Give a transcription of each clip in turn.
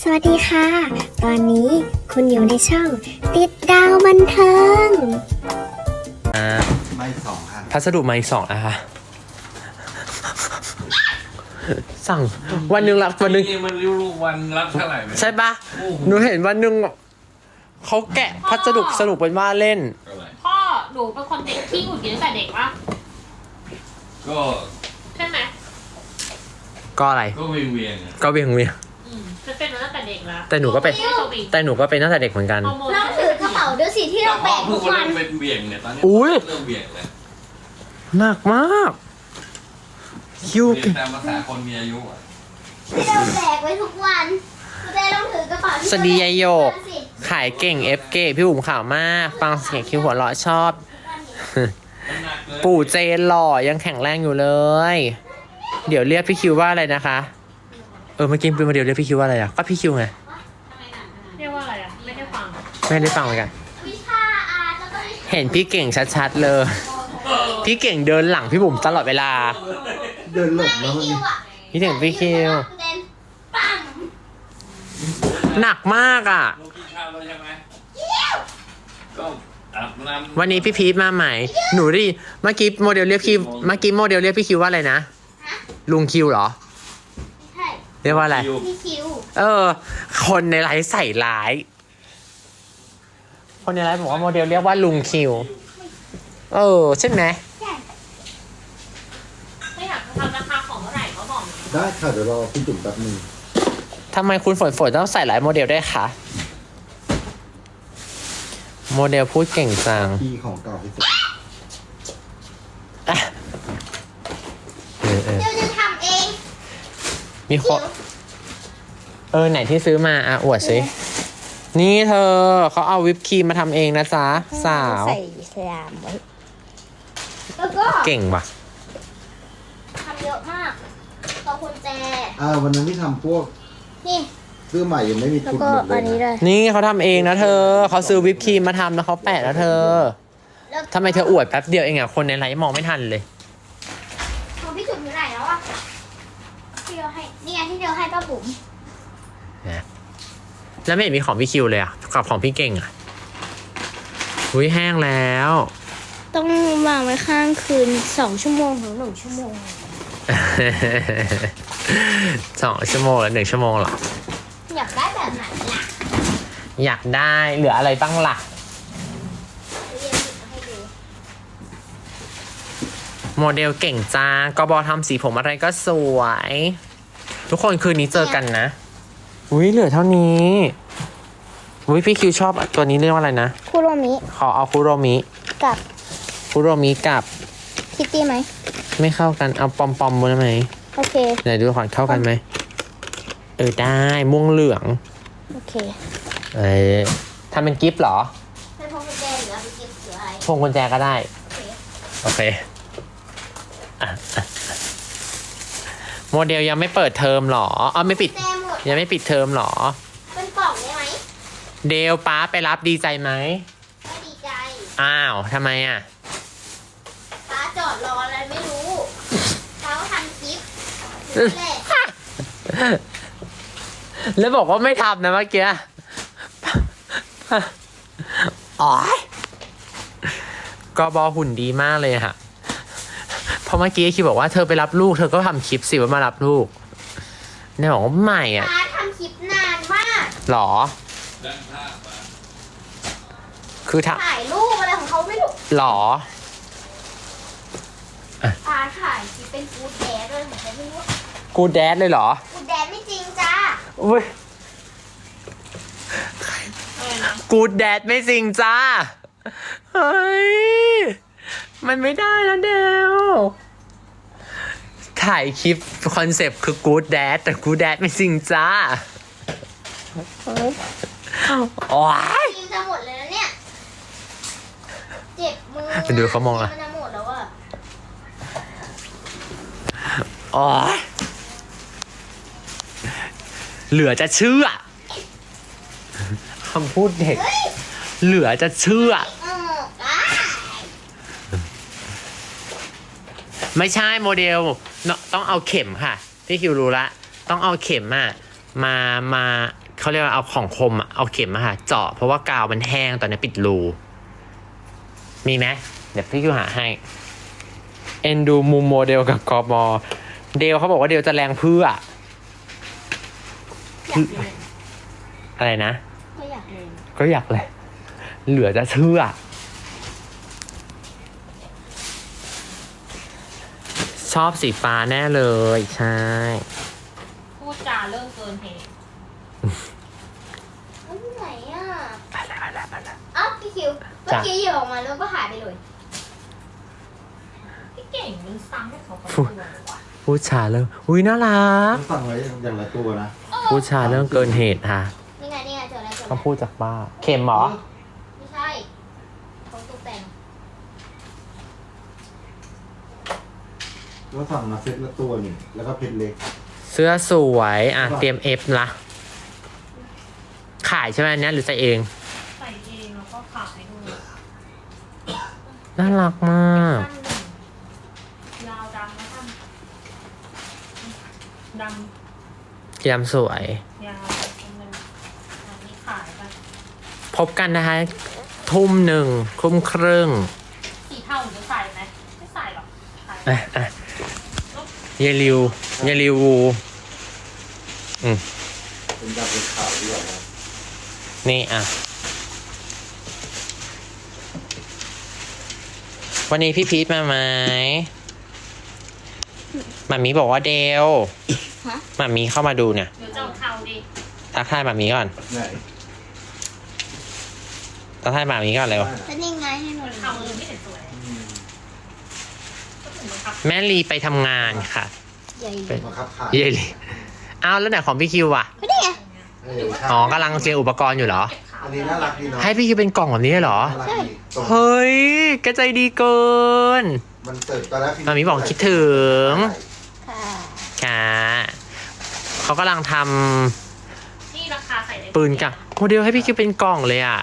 สวัสดีค่ะ ตอนนี้คุณอยู่ในช่อง ติดดาวบันเทิง อ่าไม่สองค่ะพัสดุมาอีกสองนะคะสั่งวันหนึ่งรับวันหนึ่งนี่มันรู้วันรับเท่าไหร่ไหม ใช่ปะหนูเห็นวันหนึ่งเขาแกะพัสดุสรุปเป็นว่าเล่น เท่าไหร่ พ่อหนูเป็นคนเด็กที่หงุดหงิดตั้งแต่เด็กปะก็ ใช่ไหมก็อะไร ก็เวียงเวียงๆอะก็เวียงเวียง อืมจะเป็นมาตั้งแต่เด็กแล้วแต่หนูก็เป็น ไม่สวีทแต่หนูก็เป็นตั้งแต่เด็กเหมือนกัน ฮอร์โมนน้องถือกระเป๋าดูสิที่เราแบกเพิ่ทุงกมาวันเริ่มเป็นเวียงเนี่ยตอนนี้อุ๊ย เริ่มเวียงเลยหนักมาก คิวเรียนตามภาษาคนมีอายุอะที่เราแบกไว้ทุกวันคุณเต้ต้องถือกระเป๋าที่สวัสดียายโยกสิขายเก่งเอฟเกพี่บุ๋มข่าวมาก ฟังเสียงคิวหัวเราะชอบ มันหนักเลยปู่เจนหล่อยังแข็งแรงอยู่เลย เดี๋ยวเรียกพี่คิวว่าอะไรนะคะ เออเมื่อกี้เป็นมาเดียวเรียกพี่คิวว่าอะไรอะก็พี่คิวไงเรียกว่าอะไรอะ ไม่ได้ฟัง ไม่ได้ฟังเหมือนกัน วิชาอาร์ตแล้วก็วิชาเห็นพี่เก่งชัดๆเลย พี่เก่งเดินหลังพี่บุ๋มตลอดเวลา เดินหลบแล้วคิมันวอะพี่ถึงพี่คิวณเต้ปั้มหนักมากอะ ลูกกินข้าวแล้วใช่ไหมก็อาบน้ำวันนี้พี่พีทมาใหม่ หนูดิเมื่อกี้โมเดลเรียกพี่เมื่อกี้โมเดลเรียกพี่คิวว่าอะไรนะ ลุงคิวเหรอใช่ เรียกว่าอะไรคิวพี่คิวเออ คนในไลฟ์ใส่ร้าย คนในไลฟ์บอกว่าโมเดลเรียกว่าลุงคิว เออ ใช่ไหม ใช่ไม่อยากทำราคาของเท่าไหร่เขาบอกหนูได้ค่ะเดี๋ยวรอพี่จุ๋มแป๊บนึงทำไมคุณฝนฝนต้องใส่หลายโมเดลด้วยคะ โมเดลพูดเก่งจัง พี่ของเก่าที่สุด อะเออเออ เดี๋ยวจะทำเอง มีคคินวเออไหนที่ซื้อมาอะอวดสินี่เธอเขาเอาวิปครีมมาทำเองนะจ๊ะสาว ใส่สลามไว้แล้วก็เก่งว่ะทำเยอะมากขอบคุณแจอ่าวันนั้นที่ทำพวกนี่เสื้อใหม่ยังไม่มีแล้วทุนก็หมดเลอัยนนี้เลนะยนี่เขาทำเองนะเธอเขาซื้อวิปครีมมาทำแล้วเขาแปะแล้วเธอแล้วก็ทำไมเธออวดแป๊บเดียวเองอะคนในไลฟ์มองไม่ทันเลย ของพี่จุ๋มอยู่ไหนแล้วอะที่เรา ให้นี่ไงที่เราให้ป้าบุ๋มแล้วไม่เห็นมีของพี่คิวเลยอะกับของพี่เก่งอะอุ้ยแห้งแล้ว ต้องวางไว้ข้างคืนสองชั่วโมงถึงหนึ่งชั่วโมงสองชั่วโมงหรือหนึ่งชั่วโมงเหรอ อยากได้แบบไหนล่ะ อยากได้เหลืออะไรบ้างล่ะเรียนหยิบมาให้ดูโมเดลเก่งจ้ากบอทำสีผมอะไรก็สวย ทุกคนคืนนี้เจอกันนะ อุ้ยเหลือเท่านี้อุ้ยพี่คิวชอบตัวนี้เรียกว่าอะไรนะ คุโรมิขอเอาคุโรมิกับคุโรมิกับคิตตี้ไหม ไม่เข้ากันเอาปอมปอมๆได้ไหมโอเค ไหนดูก่อนเข้ากันไหม เออได้ม่วงเหลือง โอเค เออทำเป็นกิฟต์เหรอเป็นพวงกุญแจหรือเอาไปเก็บหรืออะไรพวงกุญแจก็ได้ โอเค โอเคอะอะ โมเดลยังไม่เปิดเทอมเหรออ๋อไม่ปิดแจหมดยังไม่ปิดเทอมเหรอ เป็นกล่องได้ไหมเดลป้าไปรับดีใจไหม ไม่ดีใจอ้าวทำไมอะ ป้าจอดรออะไรไม่รู้ป้าก็ทำคลิปนั่นแหละแล้วบอกว่าไม่ทำนะเมื่อกี้อ๋อยกบอหุ่นดีมากเลยค่ะ เพราะเมื่อกี้คิดบอกว่าเธอไปรับลูกเธอก็ทำคลิปสิว่ามารับลูกเนี่ยบอกว่าไม่อะป้าทำคลิปนานมากหรอด้านข้างมาคือทถ่ายรูปอะไรของเขาไม่รู้ำหรอ ป้าถ่ายคลิปเป็นฟูดแดดด้วยของเขาไม่รู้กูแดดเลยเหรอฟูดแดดไม่จริงจ้าอุ้ยอะไรนะกูแดดไม่จริงจ้า เฮ้ย มันไม่ได้นะเดว ถ่ายคลิปคอนเซปต์คือกูดแดดแต่กูแดดไม่จริงจ้าโอ้ยครีมจะหมดเลยนะเนี่ย เจ็บมือดูเขามองอะครีมันจะหมดแล้วอะโอ้ยเหลือจะเชื่อคำพูดเด็กเฮ้ยเหลือจะเชื่อเอออะไม่ใช่โมเดล เนอะต้องเอาเข็มค่ะ พี่คิวรู้ละ ต้องเอาเข็มอะมามาเขาเรียกว่าเอาของคมอะเอาเข็มมาค่ะ เจาะเพราะว่ากาวมันแห้งตอนนี้ปิดรู มีไหมเดี๋ยวพี่คิวหาให้ เอ็นดูมุมโมเดลกับกอบอเดลเขาบอกว่าเดลจะแรงเพื่อ อยากเรียนอะไรนะ ก็อยากเรียนก็อยากเลย เหลือจะเชื่อ อบสีฟ้าแน่เลย ใช่ พูดจาเรื่องเกินเหตุเอ้ยที่ไหนอะไปแล้วไปแล้วไปแล้วอ้าวพี่คิวเมื่อจ้ะกี้หยิบออกมาแล้วก็หายไปเลยพี่เก่งมันซ้ำให้เขาคนตัวเลยวะพูดชาเรื่องอุ้ยน่ารัก ต้องสั่งไว้อย่างละตัวนะ พูดชาเรื่องเกินเหตุค่ะนี่ไงนี่ไงเจอแล้วเจอเขาแล้วพูดจากบ้า เข็มเหรอ ไม่ใช่ของตกแต่ง ก็สั่งมาเซ็ตละตัวหนึ่งแล้วก็เพชรเล็ก เสื้อสวย อะ เตรียมเอฟละขายใช่ไหมอันเนี้ยหรือใส่เอง ใส่เองแล้วก็ขายด้วยน่ารักมาก สั้นหนึ่งยาวดำแล้วท่านดยำสวยำยาวตรงนึงอันนี้ขายไปพบกันนะคะ ทุ่มหนึ่งทุ่มครึ่ง สีเทาหนูจะใส่ไหมไม่ใส่หรอกขายอะอะ เยลิวเยลิววูเป็นดำเป็นขาวดีกว่านะนี่อะ วันนี้พี่พีทมาไหมหมามีบอกว่าเดลฮะ หมามีเข้ามาดูเนี่ยเดี๋ยวจะเอาเทาดิทักทายหมามีก่อนไหนทักทายหมามีก่อนเร็วได้นะแล้วนี่ไงให้หนูเทาเลยไม่เห็นสวยอืมก็ถึงมัน ครับแม่ลีไปทำงานค่ะใหญ่เป็นบังคับขายเยลีอ้าวแล้วไหนของพี่คิวอะก็ได้ไงเออใช่อ๋อกำลังเตรียมอุปกรณ์อยู่เหรอเก็บขาวอันนี้น่ารักดีเนาะให้พี่คิวเป็นกล่องแบบนี้เหรอ น่ารักดีตรงเฮ้ยแกใจดีเกิน มันเติร์ตอนแรกพี่มามีบอกคิดถึง ค่ะค่ะเขากำลังทำนี่ราคาใส่ได้ปืนกับโมเดลให้พี่คิวเป็นกล่องเลยอะ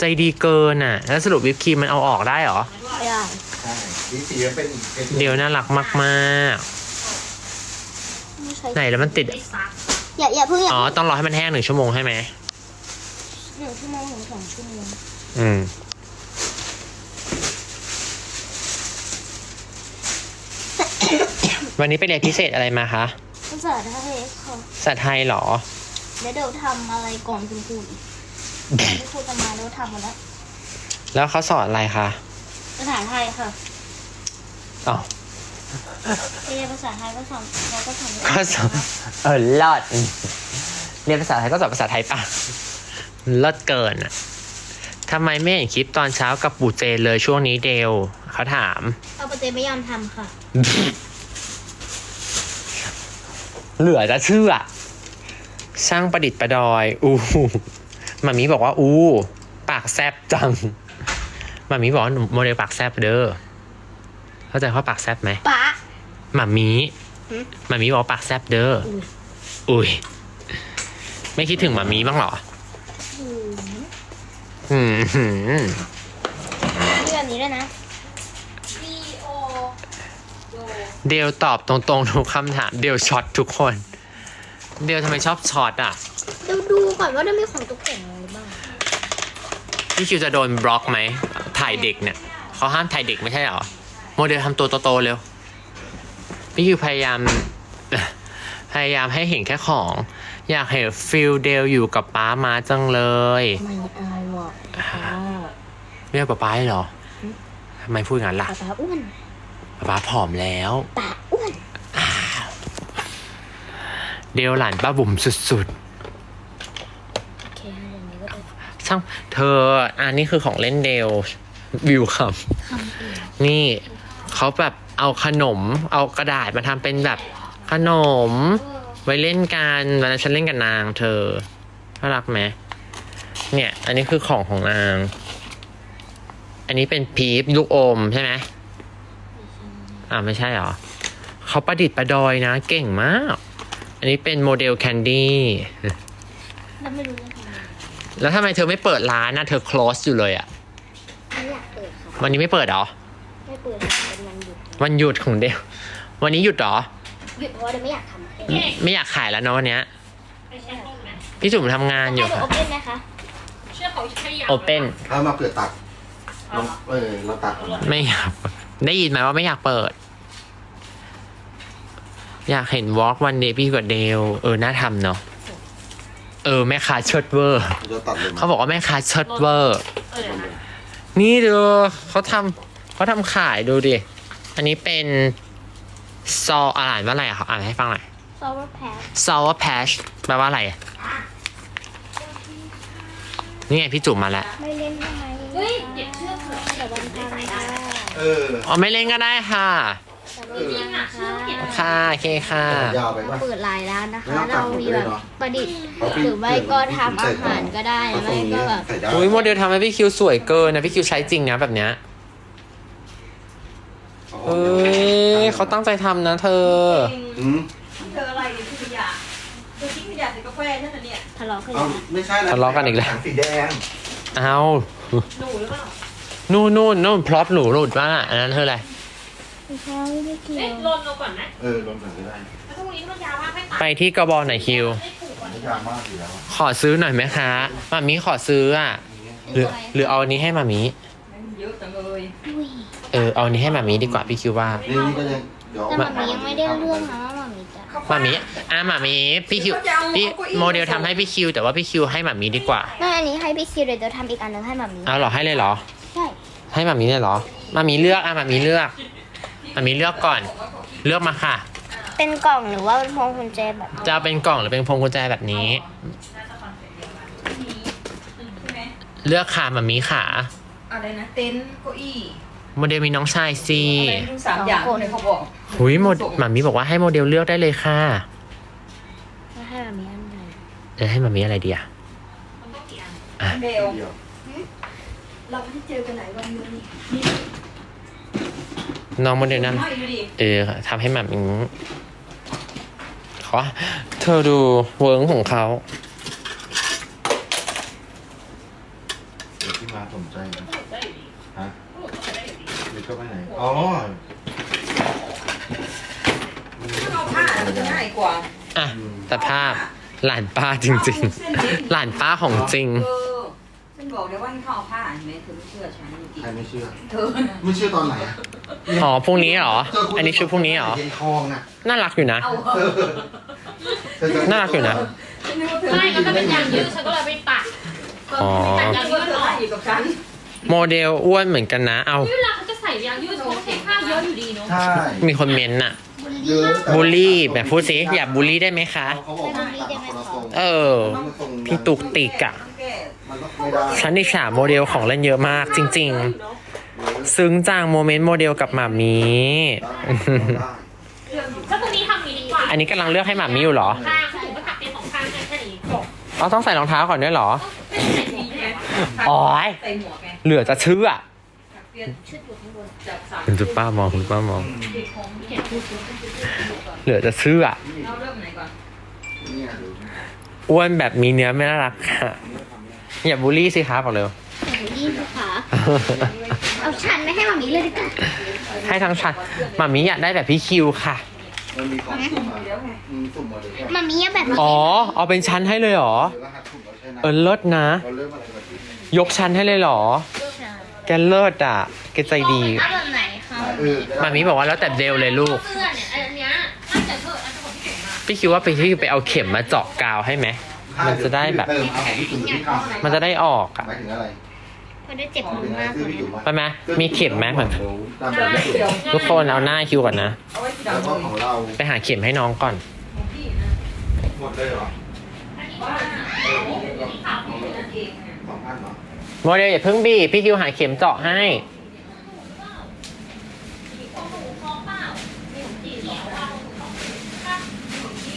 ใจดีเกินอะ แล้วสรุปวิปครีมมันเอาออกได้เหรอ ไม่ได้ใช่ดี สีมันเป็นอีกเป็นเดี๋ยวน่ารักมากไม่ใช่ๆไหนแล้วมันติดไม่ซักอย่าอย่าเพิ่งอย่าอ๋อ ต้องรอให้มันแห้งหนึ่งชั่วโมงใช่ไหมหนึ่งชั่วโมงถึงสองชั่วโมงอืม วันนี้ไปเรียนพิเศษอะไรมาคะภาษาไทยค่ะภาษาไทยเหรอ แล้วเดี๋ยวทำอะไรก่อนคุณครูอีกที่ครูจะมาแล้วทำมาแล้ว แล้วเขาสอนอะไรคะ ภาษาไทยค่ะ อ๋อเรียนภาษาไทยก็สอนเราก็ทำก็สอนเออลอดเรียนภาษาไทยก็สอนภาษาไทยป่ะลอดเกินอะทำไมไม่เห็นคลิปตอนเช้ากับปู่เจนเลยช่วงนี้เดลเขาถามเอาปเตไม่ยอมทำค่ะ เหลือจะเชื่อช่างประดิษฐ์ประดอยอู้มามีบอกว่าอู้ ปากแซบจังมามีบอกว่าหนูโมเดลปากแซบเด้อเข้าใจว่าปากแซบไหมป๊ามามีหืมมามีบอกว่าปากแซบเด้ออุ้ยอุ้ย ไม่คิดถึงมามีบ้างเหรอหืมอืมหืมนี่แบบนี้ด้วยนะดีโอโยเดลตอบตรงๆทุกคำถาม เดลช็อตทุกคน เดลทำไมชอบช็อตอะ เดี๋ยวดูก่อนว่าได้มีของตกแต่งอะไรบ้าง พี่คิวจะโดนบล็อกไหมถ่ายเด็กเนี่ยเขาห้ามถ่ายเด็กไม่ใช่เหรอ โมเดลทำตัวโตๆเร็วพี่คิวพยายาม พยายามให้เห็นแค่ของ อยากเห็นฟิลเดลอยู่กับป้ามาจังเลยไม่เอาอะป๊าเรียกป้าป้าเหรอทำไมพูดงั้นล่ะป๊าป๊าอ้วนป้าป้าผอมแล้วป๊าอ้วนเดลหลานป้าบุ๋มสุดโอเคอย่างนี้ก็ได้ๆช่างเธออันนี้คือของเล่นเดลวิวคำทำเองนี่ เขาแบบเอาขนม เอากระดาษมาทำเป็นแบบขนม ไว้เล่นกันวันนั้นฉันเล่นกับนางเธอน่ารักไหมเนี่ย อันนี้คือของของนาง อันนี้เป็นพีพลูกอมใช่ไหมอ่าไม่ใช่เหรอเขาประดิษฐ์ประดอยนะ เก่งมาก อันนี้เป็นโมเดลแคนดี้แล้วไม่รู้จะทำอะไรแล้วทำไมเธอไม่เปิดร้านนะเธอ close อยู่เลยอะไม่อยากเปิดค่ะวันนี้ไม่เปิดเหรอ ไม่เปิดค่ะเป็น วันหยุดวันหยุดของเดลวันนี้หยุดเหรอ หยุดเพราะว่าเดี๋ยวไม่อยากทำเก่งไม่อยากขายแล้วเนาะวันเนี้ยไปเช็คห้องไหมพี่จุ๋มทำงานอยู่ให้ดูค่ะ โอเพ่นไหมคะเชื่อเขาใช้ยาโอเปนถ้ามาเกิดตัดลองเออเราตัดออกมาไม่อยากได้ยินไหมว่าไม่อยากเปิด อยากเห็นวอล์กวันเดย์พี่กับเดลเออน่าทำเนาะเออแม่ค้าเชิดเวอร์ เราจะตัดเลยเขาบอกว่าแม่ค้าเชิดเวอร์ เออเดี๋ยวนะนี่ดูเขาทำเขาทำขายดูดิ อันนี้เป็นซออ่านว่าอะไรอะเขาอ่านให้ฟังหน่อย sour patch sour patch แปลว่าอะไรอะนี่ไงพี่จุ๋มมาแล้ว ไม่เล่นได้ไหมเฮ้ยเด็กเชื่อเถอะแต่วันทำได้เอออ๋อไม่เล่นก็ได้ค่ะ แต่วันนี้นะคะค่ะโอเคค่ะ ยาวไปเราป่ะ เปิดหลายร้านนะคะไม่ต้องตัเราดหมดมีเลยแบบเนอะประดิษฐ์เอาพี่หรือไม่ก็ทำอาหารก็ได้ เอาตรไม่งนี้ก็แบบ ใส่ได้อุ้ยโมเดลทำให้พี่คิวสวยเกินนะพี่คิวใช้จริงนะแบบเนี้ย เฮ้ยเขาตั้งใจทำนะเธอ อืมเธออะไรเนี่ยทิ้งขยะเธอทิ้งขยะใส่กาแฟนั่นน่ะเนี่ยทะเลาะกันเอาไม่ใช่นะทะเลาะกันอีกแล้วถังสีแดงเอาหนูหรือเปล่านู่นนู่นนู่นพร็อพหนูหลุดว่าอันนั้นเธออะไร ไม่ใช่ไม่เกี่ยเอ๊ะวลนเราก่อนไหมเออลงถังก็ได้แล้วพรุ่งนี้มันยาวมากให้ตัดไปที่กบอหน่อยคิว ไม่ถูกอะไม่ยาวมากอยู่แล้วอะขอซื้อหน่อยไหมคะมามีขอซื้ออะหรือหรือเอาอันนี้ให้มามีมันเยอะจังเลยอุ้ย เออเอาอันนี้ให้มามีดีกว่าพี่คิวว่า นี่นี่ก็ยังเดี๋ยวแต่หมามียังไม่ได้เรื่องนะว่าหมามีจะมามีอะมามีพี่คิวพี่โมเดลทำให้พี่คิว แต่ว่าพี่คิวให้มามีดีกว่าไม่อันนี้ให้พี่คิวเดี๋ยวจะทำอีกอันหนึงให้หมามีเอาเหรอให้เลยเหรอ ใช่ให้มามีเลยเหรอมามีเลือกอะมามีเลือกมามีเลือกก่อน เลือกมาค่ะ เป็นกล่องหรือว่าเป็นพวงกุญแจแบบจะเอาเป็นกล่องหรือเป็นพวงกุญแจแบบนี้ใช่ไหมเลือกค่ะมามีขาอะไรนะ เต็นท์เก้าอี้ โมเดลมีน้องชายสิอะไรไม่รู้สามอย่างเลยเขาบอกหุยโมดมามีบอกว่าให้โมเดลเลือกได้เลยค่ะแล้วให้หมามีอันไหนจะให้มามีอะไรดีอะมันต้องกี่อันเบลเดี๋ยวเราไม่ได้เจอกันไหนวันนี้นี่น้องโมเดลนะไม่ดูดิเออทำให้มามีขอเธอดูเวิร์กของเขา เดี๋ยวพี่มาสนใจนะ อ๋อถ้าเอาผ้ามันจะง่ายกว่าอะแต่ภาพหลานป้าจริง ๆ หลานป้าของจริง เออฉันบอกเลยว่าให้เขาเอาผ้าเห็นไหมเธอไม่เชื่อฉันจริงใครไม่เชื่อๆเธอน่ะไม่เชื่อตอนไหนอะอ๋อพรุ่งนี้เหรอ เจคุณอันนี้ชุดพรุ่งนี้เหรอ เย็นคลองน่ะน่ารักอยู่นะ เอาเออเธอจะน่ารักอยู่นะ ฉันนึกว่าเธอไม่ก็เป็นอย่างยืดฉันก็เลยไปตัดอ๋อฉันนึกว่าเธอให้อยู่กับฉันโมเดลอ้วนเหมือนกันนะ เอาเวลาเขาจะใส่ยางยืดเขาต้องใช้ผ้าเยอะอยู่ดีเนาะใช่มีคนเมนต์น่ะเยอะแต่บูลลี่แบบพูดสิอย่าบูลลี่ได้ไหมคะ เขาบอกว่าตัดคนละทรงเออ พี่ตุกติกอะมันก็ไม่ได้ฉันอิจฉาโมเดลของเล่นเยอะมากจริง ๆ ซึ้งจังโมเมนต์โมเดลกับหมามี ถ้าพรุ่งนี้ทำนี้ดีกว่าอันนี้กำลังเลือกให้หมามีอยู่เหรอข้างคือถึงก็ถักเป็นสองข้างแค่นี้จบอ๋อต้องใส่รองเท้าก่อนด้วยเหรอ ไม่ใส่หมวกใช่ไหมอ๋อใส่หมวกไง เหลือจะเชื่อ เปลี่ยนชุดอยู่ข้างบนจับสามคุณจุป้ามองคุณป้ามองเด็กของเขียนพูดก่อนเหลือจะเชื่อเราเริ่มไหนก่อนเนี่ยดูอ้วนแบบมีเนื้อไม่น่ารักค่ะอย่าบูลลี่สิครับบอกเร็วบูลลี่สิคะเอาฉันไม่ให้หมามีเลยดีกว่าให้ทั้งชันหมามีอยากได้แบบพี่คิวค่ะมันมีของสุ่มมาเดี๋ยวไงอืมสุ่มมาเลยหมามีอะแบบนี้อ๋อเอาเป็นชั้นให้เลยเหรอเดี๋ยวรหัสสุ่มเราใช่นะเออเลิศนะเราเริ่มอะไรกันที่ยกชั้นให้เลยเหรอ แกเลิศอะแกใจดีเอาแบบไหนคะเออหมามีบอกว่าแล้วแต่เดลเลยลูก เสื้อเนี่ยอันเนี้ยน่าจะเกิดอันของพี่เก๋มาพี่คิดว่าไปที่ไปเอาเข็มมาเจาะกาวให้ไหม มันจะได้แบบ เติมเอาของที่สุ่มที่ทำมันจะได้ออกอะหมายถึงอะไรมันได้เจ็บของมืถึองอะไรมากคือพี่อยู่มาไปไหมมีเข็มไหมเหมือนตามแบบที่เดี๋ยวทุกคนเอาหน้าคิวก่อนนะ เอาไว้ที่ดาแล้ววก็เลยของเราไปหาเข็มให้น้องก่อน ของพี่นะหมดเลยเหรอว่าเอาของพี่ขาวของพี่นั่นเองนะสองพันเหรอ โมเดลอย่าเพิ่งบีบพี่คิวหาเข็มเจาะให้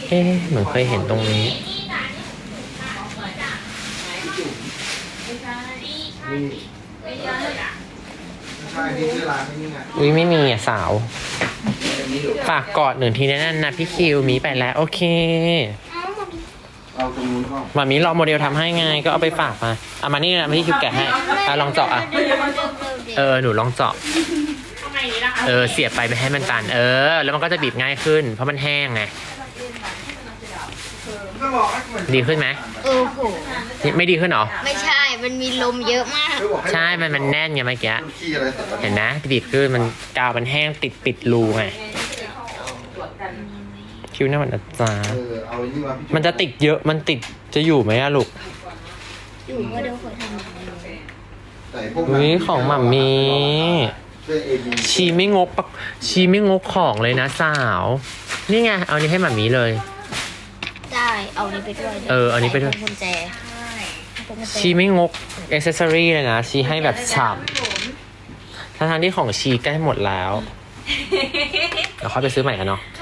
เอ๊ะเหมือนเคยเห็นตรงนี้ นี่ไม่ใช่นี่ชื่อร้านไม่นี่ไงอุ้ยไม่มีอะสาว อันนี้อยู่ ฝากกอดหนึ่งทีแน่นนะพี่คิวมีไปแล้ว โอเค เอาตรงนู้นก็มามีรอโมเดลทำให้ไงก็เอาไปฝากมาเอามานี่นะพี่คิวแกะให้อะลองเจาะอะเออหนูลองเจาะทำไมนี้ล่ะคะเออเสียบไปไม่ให้มันตัน เออ แล้วมันก็จะบีบง่ายขึ้น เพราะมันแห้งไงเก็บอกให้มันดีขึ้นไหมเออโหไม่ดีขึ้นเหรอไม่ใช่ มันมีลมเยอะมาก ก็บอกให้ใช่มันมันแน่นไงเมื่อกี้คุณขี้อะไรแต่ละเห็นไหมดีดขึ้นมันกาวมันแห้งติดปิดรูไงตรวจกัน คิ้วหน้ามันนะจ๊ะเออเอาไอ้นี่มาพี่มันจะติดเยอะมันติดจะอยู่ไหมอะลูกอยู่ก็เดี๋ยวขอทำใส่พวกอุ้ยของหมัมมีเสื้อเอบีชีไม่งกปะชีไม่งกของเลยนะสาว นี่ไงเอานี้ให้หมัมมีเลยได้เอานี้ไปด้วยเออเอานี้ไปด้วย ใส่พวงกุญแจพวงกุญแจชีไม่งกอ c เซสซอรี่เลยนะ ชีให้แบบฉ่ำทั้งๆที่ของชีใกล้หมดแล้วเดี๋ยวค่อยไปซื้อใหม่กันเนาะว่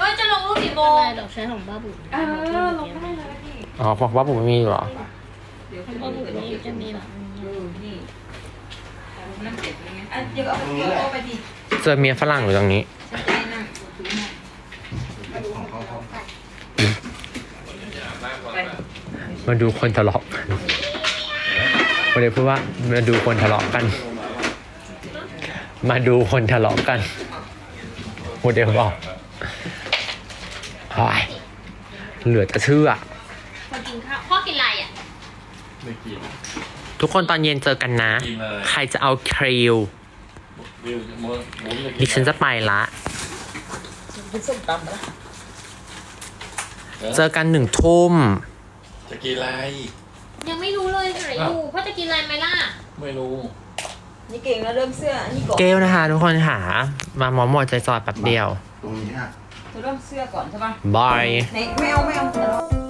าจะลงรูปกี่โมไม่งเป็นไรหรอกใช้ของบ้าบุ๋มเออลงได้เลยพี่อ๋อบอกว่าผมไม่มีเหรอ เดี๋ยวบ้าบุ๋มนี่จะมีแบบเออนี่นั่งเก็บยังไงอะเดี๋ยวเอาเดี๋ยวเอาไปดิเจอเมียฝรั่งอยู่ตรงนี้ ฉันจะให้นั่งถือให้ของเขาเขาไปมาดูคนทะเลาะกันไม่ได้พูดว่ามาดูคนทะเลาะกัน มาดูคนทะเลาะกันโมเดลบอกโอ้ยเหลือจะเชื่อพอกินข้าวพ่อกินอะไรอะ ไม่กิน ทุกคนตอนเย็นเจอกันนะ กินเลย ใครจะเอาครีววิวหมูหมูจะกินดิฉันจะไปละเจอกันหนึ่งทุ่ม จะกินอะไร ยังไม่รู้เลยหาอยู่พ่อจะกินอะไรไหมล่ะ ไม่รู้นี่เก่งแล้วเริ่มเสื้ออันนี้ก่อน เกลนะคะทุกคนหามาหมอหมอใจจอยแป๊บเดียว ตรงนี้ฮะ เธอเริ่มเสื้อก่อนใช่ปะบาย ไหนไม่เอาไม่เอา